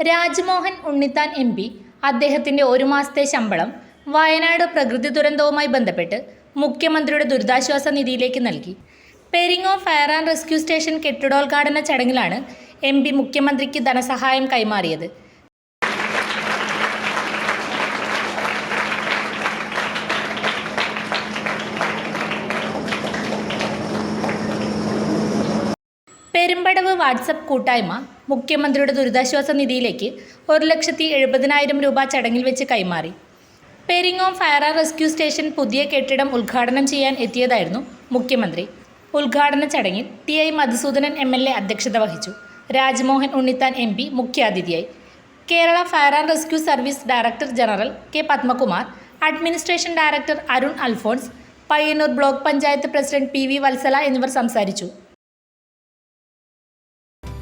Rajmohan Unnithan M P അദ്ദേഹത്തിന്റെ ഒരു മാസത്തെ ശമ്പളം വയനാട് പ്രകൃതി ദുരന്തവുമായി ബന്ധപ്പെട്ട് മുഖ്യമന്ത്രിയുടെ ദുരിതാശ്വാസ നിധിയിലേക്ക് നൽകി. Peringome fire and rescue station കെട്ടിടോദ്ഘാടന ചടങ്ങിലാണ് എം പി മുഖ്യമന്ത്രിക്ക് ധനസഹായം കൈമാറിയത്. പെരുമ്പടവ് വാട്സപ്പ് കൂട്ടായ്മ മുഖ്യമന്ത്രിയുടെ ദുരിതാശ്വാസ നിധിയിലേക്ക് ഒരു ലക്ഷത്തി എഴുപതിനായിരം രൂപ ചടങ്ങിൽ വെച്ച് കൈമാറി. Peringome fire and rescue station പുതിയ കെട്ടിടം ഉദ്ഘാടനം ചെയ്യാൻ എത്തിയതായിരുന്നു മുഖ്യമന്ത്രി. ഉദ്ഘാടന ചടങ്ങിൽ T I Madhusoodanan M L A അധ്യക്ഷത വഹിച്ചു. രാജ്മോഹൻ ഉണ്ണിത്താൻ എം പി മുഖ്യാതിഥിയായി. Kerala fire and rescue service director general K Padmakumar administration director Arun Alphonse Payyanur block panchayat president P V Vatsala എന്നിവർ സംസാരിച്ചു.